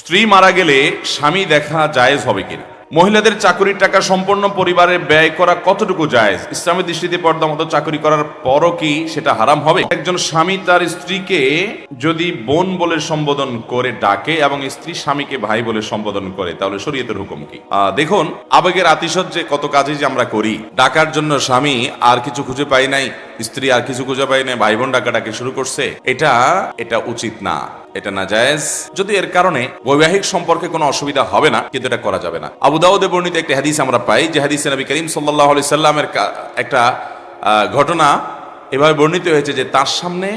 স্ত্রী মারা গেলে স্বামী দেখা জায়েজ হবে কিনা? মহিলাদের চাকরির টাকা সম্পূর্ণ পরিবারে ব্যয় করা কতটুকু জায়েজ? ইসলামী দৃষ্টিতে পর্দা মতো চাকরি করার পরও কি সেটা হারাম হবে? একজন স্বামী তার স্ত্রীকে যদি বোন বলে সম্বোধন করে ডাকে এবং স্ত্রী স্বামীকে ভাই বলে সম্বোধন করে, তাহলে শরীয়তের হুকুম কি? দেখুন, আবেগের আতিশয্যে কত কাজে যে আমরা করি। ডাকার জন্য স্বামী আর কিছু খুঁজে পাই নাই, স্ত্রী আর কিছু খুঁজে পাই নাই, ভাই বোন ডাকাটাকে শুরু করছে। এটা এটা উচিত না। এটা না জায়েজ যদি এর কারণে বৈবাহিক সম্পর্কে কোনো অসুবিধা হবে না, কিন্তু এটা করা যাবে না। আবুদাউদে বর্ণিত একটা হাদিস আমরা পাই, যে হাদিসে নবী করিম সাল্লাহ আলি সাল্লামের একটা ঘটনা এভাবে বর্ণিত হয়েছে যে তার সামনে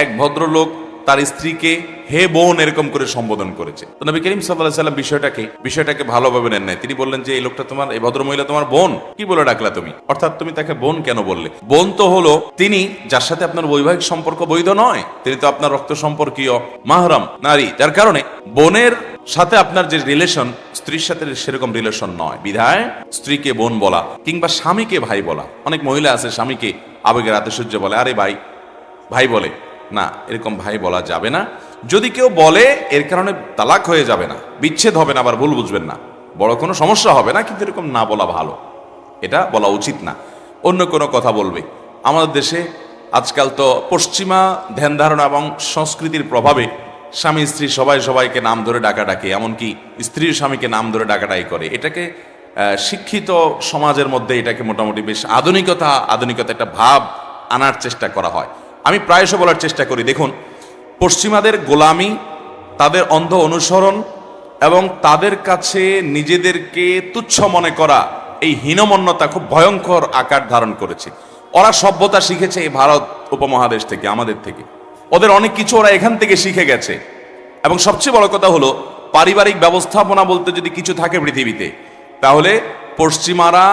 এক ভদ্রলোক তার স্ত্রীকে হে বোন এরকম করে সম্বোধন করেছে। তো নবী করিম সাল্লাহ সাল্লাম বিষয়টাকে বিষয়টাকে ভালোভাবে নেন নাই। তিনি বললেন যে, এই লোকটা তোমার, এই ভদ্র মহিলা তোমার বোন? কি বলে ডাকলা তুমি? অর্থাৎ তুমি তাকে বোন কেন বললে? বোন তো হলো, তিনি যার সাথে আপনার বৈবাহিক সম্পর্ক বৈধ নয়, তিনি তো আপনার রক্ত সম্পর্কীয় মাহরাম নারী। যার কারণে বোনের সাথে আপনার যে রিলেশন স্ত্রীর সাথে সেরকম রিলেশন নয়। বিধায় স্ত্রীকে বোন বলা কিংবা স্বামীকে ভাই বলা। অনেক মহিলা আছে স্বামীকে আবেগের আতিশয্য বলে। আরে ভাই ভাই বলে। না, এরকম ভাই বলা যাবে না। যদি কেউ বলে, এর কারণে তালাক হয়ে যাবে না, বিচ্ছেদ হবে না, আবার ভুল বুঝবেন না। বড় কোনো সমস্যা হবে না, কিন্তু এরকম না বলা ভালো। এটা বলা উচিত না। অন্য কোনো কথা বলবে। আমাদের দেশে আজকাল তো পশ্চিমা ধ্যান ধারণা এবং সংস্কৃতির প্রভাবে স্বামী স্ত্রী সবাই সবাইকে নাম ধরে ডাকাডাকি, এমনকি স্ত্রীর স্বামীকে নাম ধরে ডাকাডাকি করে। এটাকে শিক্ষিত সমাজের মধ্যে এটাকে মোটামুটি বেশ আধুনিকতা আধুনিকতা একটা ভাব আনার চেষ্টা করা হয়। আমি প্রায়শ বলার চেষ্টা করি, দেখুন, পশ্চিমাদের গোলামি, তাদের অন্ধ অনুসরণ এবং তাদের কাছে নিজেদেরকে তুচ্ছ মনে করা এই হীনমন্যতা খুব ভয়ঙ্কর আকার ধারণ করেছে। ওরা সভ্যতা শিখেছে এই ভারত উপমহাদেশ থেকে, আমাদের থেকে। ওদের অনেক কিছু ওরা এখান থেকে শিখে গেছে। এবং সবচেয়ে বড় কথা হলো, পারিবারিক ব্যবস্থাপনা বলতে যদি কিছু থাকে পৃথিবীতে, তাহলে পশ্চিমারা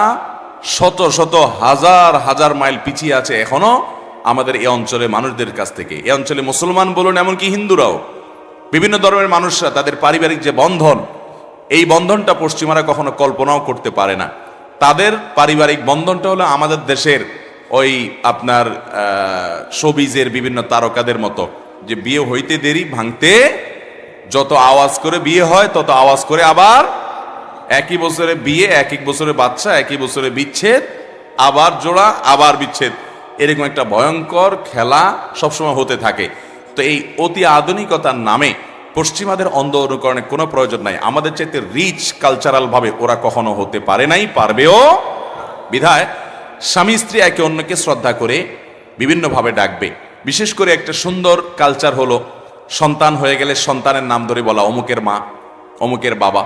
শত শত হাজার হাজার মাইল পিছিয়ে আছে এখনও। আমাদের এই অঞ্চলে মানুষদের কাছ থেকে। এই অঞ্চলে মুসলমান বলুন, এমনকি হিন্দুরাও। বিভিন্ন ধর্মের মানুষরা তাদের পারিবারিক যে বন্ধন, এই বন্ধনটা পশ্চিমারা কখনো কল্পনাও করতে পারে না। তাদের পারিবারিক বন্ধনটা হলো আমাদের দেশের ওই আপনার সবিজের বিভিন্ন তারকাদের মতো। যে বিয়ে হইতে দেরি, ভাঙতে যত আওয়াজ করে বিয়ে হয়, তত আওয়াজ করে আবার একই বছরে বিয়ে, এক এক বছরে বাচ্চা, একই বছরে বিচ্ছেদ, আবার জোড়া, আবার বিচ্ছেদ। এরকম একটা ভয়ঙ্কর খেলা সবসময় হতে থাকে। তো এই অতি আধুনিকতার নামে পশ্চিমাদের অন্ধ অনুকরণের কোনো প্রয়োজন নাই। আমাদের চাইতে রিচ কালচারাল ভাবে ওরা কখনো হতে পারে নাই, পারবেও। বিধায় স্বামী স্ত্রী একে অন্যকে শ্রদ্ধা করে বিভিন্নভাবে ডাকবে। বিশেষ করে একটা সুন্দর কালচার হলো সন্তান হয়ে গেলে সন্তানের নাম ধরে বলা অমুকের মা, অমুকের বাবা।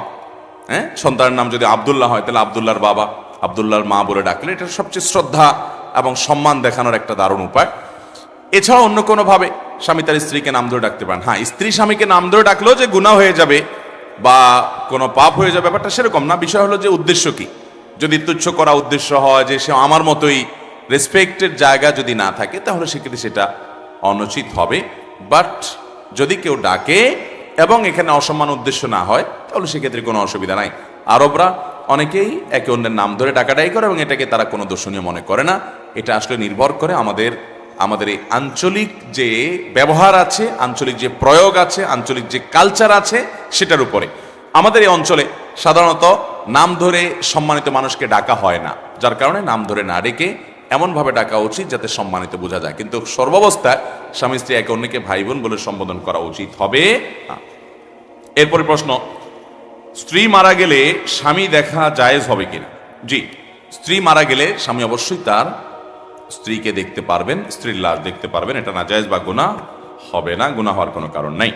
হ্যাঁ? সন্তানের নাম যদি আবদুল্লাহ হয়, তাহলে আবদুল্লাহর বাবা, আবদুল্লাহর মা বলে ডাকলে এটা সবচেয়ে শ্রদ্ধা এবং সম্মান দেখানোর একটা দারুণ উপায়। এছাড়া অন্য কোনোভাবে স্বামী তার স্ত্রীকে নাম ধরে ডাকতে পারেন। হ্যাঁ স্ত্রী স্বামীকে নাম ধরে ডাকলেও যে গুণা হয়ে যাবে বা কোনো পাপ হয়ে যাবে, ব্যাপারটা সেরকম না। বিষয় হলো যে উদ্দেশ্য কি? যদি তুচ্ছ করা উদ্দেশ্য হয় যে সে আমার মতোই রেসপেক্টের জায়গা যদি না থাকে, তাহলে সেক্ষেত্রে সেটা অনুচিত হবে। বাট যদি কেউ ডাকে এবং এখানে অসম্মান উদ্দেশ্য না হয়, তাহলে সেক্ষেত্রে কোনো অসুবিধা নাই। আরবরা অনেকেই একে অন্যের নাম ধরে ডাকাডাই করে এবং এটাকে তারা কোনো দর্শনীয় মনে করে না। এটা আসলে নির্ভর করে আমাদের আমাদের এই আঞ্চলিক যে ব্যবহার আছে, আঞ্চলিক যে প্রয়োগ আছে, আঞ্চলিক যে কালচার আছে, সেটার উপরে। আমাদের এই অঞ্চলে সাধারণত নাম ধরে সম্মানিত মানুষকে ডাকা হয় না। যার কারণে নাম ধরে না ডেকে এমনভাবে ডাকা উচিত যাতে সম্মানিত বোঝা যায়। কিন্তু সর্বাবস্থায় স্বামী স্ত্রী একে অন্যকে ভাই বোন বলে সম্বোধন করা উচিত হবে এরপরে প্রশ্ন স্ত্রী মারা গেলে স্বামী দেখা জায়েজ হবে কিনা? জি, স্ত্রী মারা গেলে স্বামী অবশ্যই তার স্ত্রীকে দেখতে পারবেন, স্ত্রীর লাশ দেখতে পারবেন। এটা না জায়েজ বা গুণা হবে না গুণা হওয়ার কোনো কারণ নাই।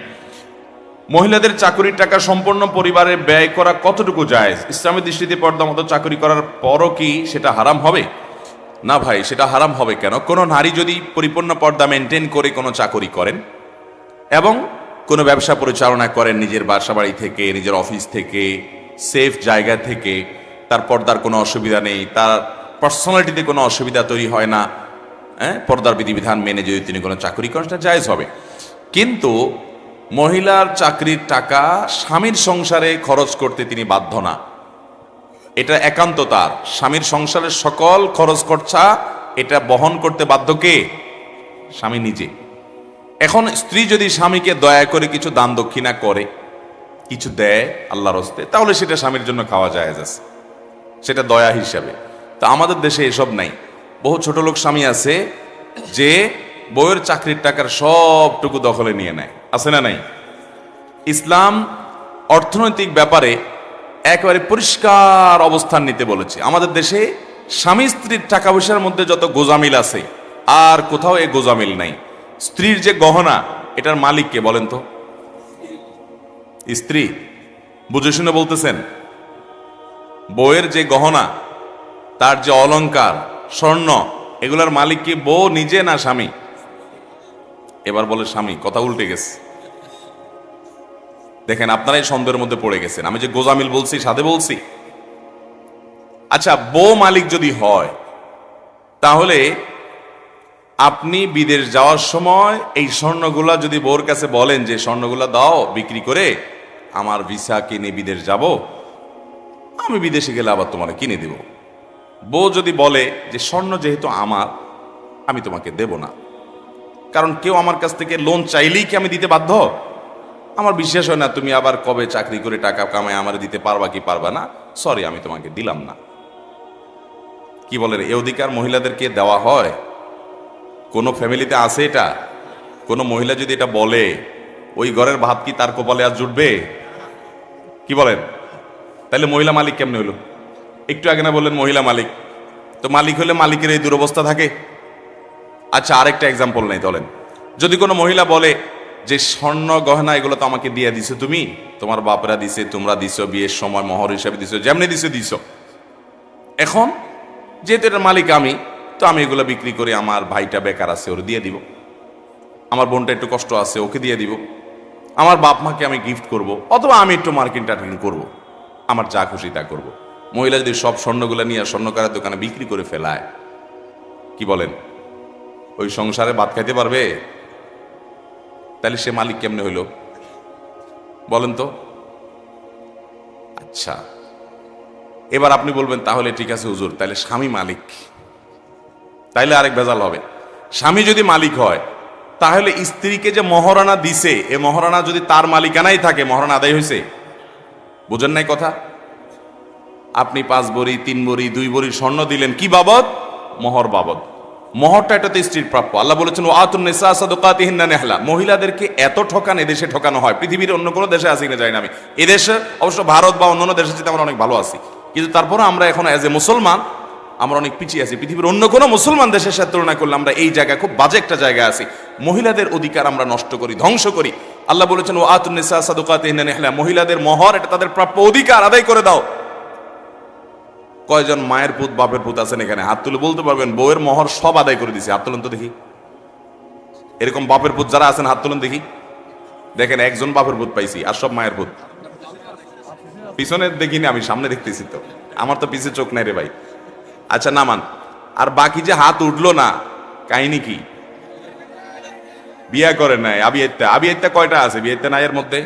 মহিলাদের চাকরির টাকা সম্পূর্ণ পরিবারে ব্যয় করা কতটুকু জায়েজ? ইসলামী দৃষ্টিতে পর্দা মতো চাকরি করার পরও কি সেটা হারাম হবে? না ভাই, সেটা হারাম হবে কেন? কোনো নারী যদি পরিপূর্ণ পর্দা মেনটেন করে কোনো চাকরি করেন, এবং কোনো ব্যবসা পরিচালনা করেন নিজের বাসা বাড়ি থেকে, নিজের অফিস থেকে, সেফ জায়গা থেকে, তার পর্দার কোনো অসুবিধা নেই, তার পার্সোনালিটিতে কোনো অসুবিধা তৈরি হয় না হ্যাঁ? পর্দার বিধিবিধান মেনে যদি তিনি কোনো চাকরি করেন, সেটা জায়েজ হবে। কিন্তু মহিলার চাকরির টাকা স্বামীর সংসারে খরচ করতে তিনি বাধ্য না। এটা একান্ত তার। স্বামীর সংসারের সকল খরচ খরচা এটা বহন করতে বাধ্য কে? স্বামী নিজে। এখন স্ত্রী যদি স্বামীকে দয়া করে কিছু দান দক্ষিণা করে, কিছু দেয় আল্লাহর হস্তে, তাহলে সেটা স্বামীর জন্য খাওয়া যায় আছে। সেটা দয়া হিসাবে। তো আমাদের দেশে এসব নাই। বহু ছোট লোক স্বামী আছে যে বইয়ের চাকরির টাকার সবটুকু দখলে নিয়ে নেয়। আছে না নাই? ইসলাম অর্থনৈতিক ব্যাপারে একেবারে পরিষ্কার অবস্থান নিতে বলেছে। আমাদের দেশে স্বামী স্ত্রীর টাকা পয়সার মধ্যে যত গোজামিল আছে, আর কোথাও এ গোজামিল নাই। স্ত্রীর যে গহনা, এটার মালিক কে বলেন তো? স্ত্রী, বুঝে শুনে বলতেছেন, বউয়ের যে গহনা, তার যে অলংকার, স্বর্ণ, এগুলার মালিক কি বউ নিজে না স্বামী? এবার বলে, স্বামী, কথা উল্টে গেছে। দেখেন, আপনারাই সন্দেহের মধ্যে পড়ে গেছেন। আমি যে গোজামিল বলছি সাথে বলছি। আচ্ছা বউ মালিক যদি হয়, তাহলে আপনি বিদেশ যাওয়ার সময় এই স্বর্ণগুলা যদি বোর কাছে বলেন যে, স্বর্ণগুলা দাও, বিক্রি করে আমার ভিসা কিনে বিদেশ যাব, আমি বিদেশে গেলে আবার তোমার কিনে দেব। বউ যদি বলে যে, স্বর্ণ যেহেতু আমার, আমি তোমাকে দেব না। কারণ কেউ আমার কাছ থেকে লোন চাইলেই কি আমি দিতে বাধ্য? আমার বিশ্বাস হয় না, তুমি আবার কবে চাকরি করে টাকা কামায় আমার দিতে পারবা কি পারবা না। সরি আমি তোমাকে দিলাম না। কি বলেন এ অধিকার মহিলাদেরকে দেওয়া হয়। কোনো ফ্যামিলিতে আছে এটা? কোনো মহিলা যদি এটা বলে, ওই ঘরের ভাত কি তার কপালে আর জুটবে? কি বলেন? তাহলে মহিলা মালিক কেমনে হলো? একটু আগে না বললেন মহিলা মালিক। তো মালিক হলে মালিকের এই দুরবস্থা থাকে। আচ্ছা আরেকটা এক্সাম্পল নেই বলেন যদি কোনো মহিলা বলে যে স্বর্ণ গহনা এগুলো তো আমাকে দিয়ে দিছো তুমি, তোমার বাপরা দিছে, তোমরা দিছো, বিয়ের সময় মহর হিসাবে দিছো, যেমনি দিছো দিছো। এখন, যেহেতু এটার মালিক আমি তো আমি এগুলো বিক্রি করে, আমার ভাইটা বেকার আছে, ওর দিয়ে দিব। আমার বোনটা একটু কষ্ট আছে, ওকে দিয়ে দিব। আমার বাপ মাকে আমি গিফট করব, অথবা আমি একটু মার্কিন টার্কিং করব, আমার যা খুশি তা করব। মহিলা যদি সব স্বর্ণগুলো নিয়ে স্বর্ণকারের দোকানে বিক্রি করে ফেলায়, কি বলেন? ওই সংসারে ভাত খাইতে পারবে? তাহলে সে মালিক কেমনে হইল? বলেন তো। আচ্ছা। এবার আপনি বলবেন, তাহলে ঠিক আছে হুজুর, তাহলে স্বামী মালিক। তাইলে আরেক ভেজাল হবে। স্বামী যদি মালিক হয়, তাহলে স্ত্রীকে যে মহারানা দিছে, এ মহারানা যদি তার মালিকানাই থাকে মহারানা আদায় হয়েছে বুঝেন নাই কথা? আপনি পাঁচ বড়ি, তিন বড়ি, দুই বড়ি স্বর্ণ দিলেন, কি বাবদ? মহর বাবদ। মহরটা এটা তো স্ত্রীর প্রাপ্য। আল্লাহ বলেছেন ও আতুন নেসা সাদকাতিহিন্না নেহলা। মহিলাদেরকে এত ঠকান এদেশে ঠকানো হয়। পৃথিবীর অন্য কোনো দেশে আসি না, যাই না আমি। এদেশে অবশ্য ভারত বা অন্যান্য দেশে যেতে আমরা অনেক ভালো আছি। কিন্তু তারপরে আমরা এখন অ্যাজ এ মুসলমান আমরা অনেক পিছিয়ে আছি। পৃথিবীর অন্য কোনো মুসলমান দেশের সাথে তুলনা করলে আমরা এই জায়গায় খুব বাজে একটা জায়গা আছি। মহিলাদের অধিকার আমরা নষ্ট করি, ধ্বংস করি। আল্লাহ বলেছেন ও আতুন নেসা সাদকাতিহিন্না মহিলাদের মহর, এটা তাদের প্রাপ্য অধিকার, আদায় করে দাও। কয়জন মায়ের পুত, বাপের পুত আছেন এখানে? হাত তুলে বলতে পারবেন, বউয়ের মহর সব আদায় করে দিছে। হাত তুলুন তো দেখি। এরকম বাপের পুত যারা আছেন, হাত তুলুন দেখি। দেখেন, একজন বাপের পুত পাইছি, আর সব মায়ের পুত। পিছনে দেখিনি, আমি সামনে দেখতেছি তো। আমার তো পিছে চোখ নাই রে ভাই। আচ্ছা নামান, আর বাকি যে হাত উঠল না, কাহিনী কি? বিয়া করে নাই আবিয়াত্তা আবিয়াত্তা কয়টা আছে? বিয়েতে নাই এর মধ্যে?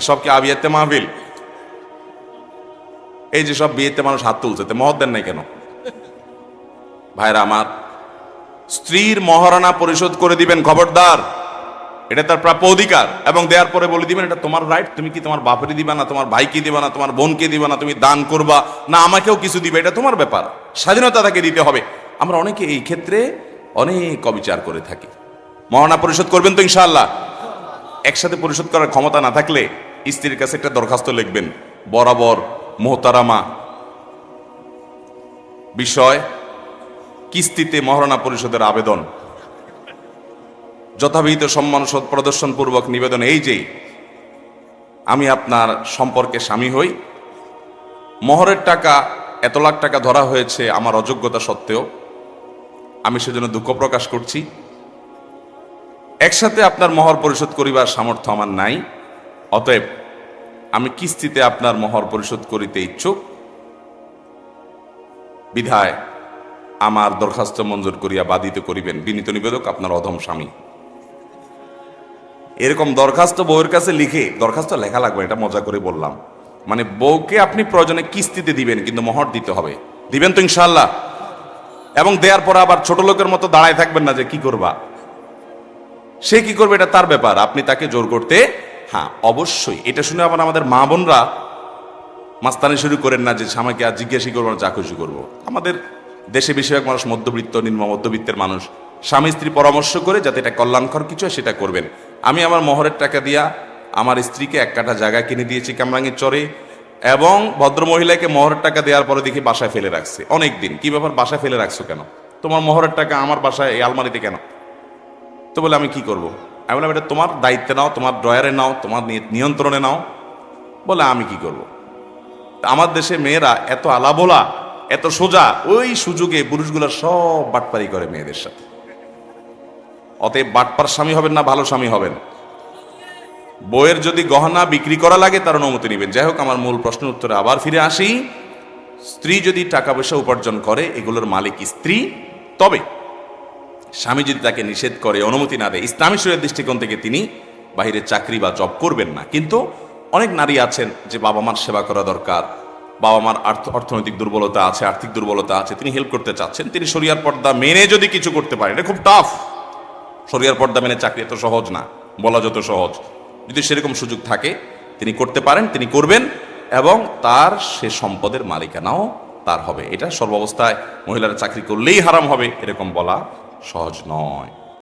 এসব কি আবিয়াত্তে মাহফিল? এই যে সব বিয়েতে মানুষ হাত তুলছে, তো মহৎ দেন নাই কেন? ভাইরা আমার, স্ত্রীর মহারণা পরিশোধ করে দিবেন, খবরদার। এটা তার প্রাপ্য অধিকার, এবং দেওয়ার পরে বলে দিবেন, এটা তোমার রাইট তুমি কি তোমার বাপরে দিবা না, তোমার ভাইকে দিবা না, তোমার বোনকে দিবা না, তুমি দান করবা না, আমাকেও কিছু দিবে? এটা তোমার ব্যাপার। স্বাধীনতা তাকে দিতে হবে। আমরা অনেকে এই ক্ষেত্রে অনেক অবিচার করে থাকি। মহারণা পরিশোধ করবেন তো ইনশাআল্লাহ? একসাথে পরিশোধ করার ক্ষমতা না থাকলে স্ত্রীর কাছে একটা দরখাস্ত লিখবেন, বরাবর মোহতারামা, বিষয় কিস্তিতে মহারণা পরিষদের আবেদন। যথাবিহিত সম্মান সৎ প্রদর্শন পূর্বক নিবেদন এই যে, আমি আপনার সম্পর্কে স্বামী হই। মহরের টাকা, এত লাখ টাকা ধরা হয়েছে আমার অযোগ্যতা সত্ত্বেও। আমি সেজন্য দুঃখ প্রকাশ করছি। একসাথে আপনার মহর পরিশোধ করিবার সামর্থ্য আমার নাই। অতএব, আমি কিস্তিতে আপনার মহর পরিশোধ করিতে ইচ্ছুক। বিধায়, আমার দরখাস্ত মঞ্জুর করিয়া বাধিত করিবেন। বিনীত নিবেদক আপনার অধম স্বামী। এরকম দরখাস্ত বউয়ের কাছে লিখে, দরখাস্ত লেখা লাগবে, এটা মজা করে বললাম। মানে বউকে আপনি প্রয়োজনে কিস্তিতে দিবেন, কিন্তু মহর দিতে হবে। দিবেন তো ইনশাল্লাহ এবং দেওয়ার পর আবার ছোট লোকের মতো দাঁড়ায় থাকবেন না যে কি করবা। সে কি করবে, এটা তার ব্যাপার। আপনি তাকে জোর করতে হ্যাঁ অবশ্যই। এটা শুনে আবার আমাদের মা বোনরা মাস্তানি শুরু করেন না যে স্বামীকে আর জিজ্ঞাসা করব না, যা খুশি করব। আমাদের দেশে বেশিরভাগ মানুষ মধ্যবিত্ত, নিম্ন মধ্যবিত্তের মানুষ। স্বামী স্ত্রী পরামর্শ করে যাতে এটা কল্যাণকর কিছু হয়, সেটা করবেন। আমি আমার মোহরের টাকা দিয়া আমার স্ত্রীকে এক কাঠা জায়গা কিনে দিয়েছি কামরাঙ্গের চরে এবং ভদ্র মহিলাকে মোহরের টাকা দেওয়ার পরে দেখি বাসায় ফেলে রাখছে। অনেক দিন। কি ব্যাপার? বাসায় ফেলে রাখছো কেন? তোমার মোহরের টাকা আমার বাসায় এই আলমারিতে কেন? তো বলে, আমি কি করব? আমি বললাম, এটা তোমার দায়িত্বে নাও, তোমার ড্রয়ারে নাও, তোমার নিয়ন্ত্রণে নাও। বলে, আমি কি করব? আমার দেশে মেয়েরা এত আলাবোলা এত সোজা, ওই সুযোগে পুরুষগুলো সব বাটপারি করে মেয়েদের সাথে। অতএব বাটপার স্বামী হবেন না, ভালো স্বামী হবেন। বইয়ের যদি গহনা বিক্রি করা লাগে তার অনুমতি নেবেন। যাই হোক, আমার মূল প্রশ্নের উত্তরে আবার ফিরে আসি। স্ত্রী যদি টাকা পয়সা উপার্জন করে, এগুলোর মালিক স্ত্রী। তবে স্বামী যদি তাকে নিষেধ করে, অনুমতি না দেয়, ইসলামী শরীরের দৃষ্টিকোণ থেকে তিনি বাইরে চাকরি বা জব করবেন না। কিন্তু অনেক নারী আছেন যে বাবা মার সেবা করা দরকার, বাবা মার অর্থনৈতিক দুর্বলতা আছে, আর্থিক দুর্বলতা আছে, তিনি হেল্প করতে চাচ্ছেন, তিনি শরিয়ার পর্দা মেনে যদি কিছু করতে পারেন, এটা খুব টাফ শরিয়ার পর্দা মেনে চাকরি এত সহজ না, বলা যত সহজ। যদি সেরকম সুযোগ থাকে, তিনি করতে পারেন, তিনি করবেন, এবং তার সে সম্পদের মালিকানাও তার হবে। এটা সর্বাবস্থায় মহিলারা চাকরি করলেই হারাম হবে, এরকম বলা সহজ নয়।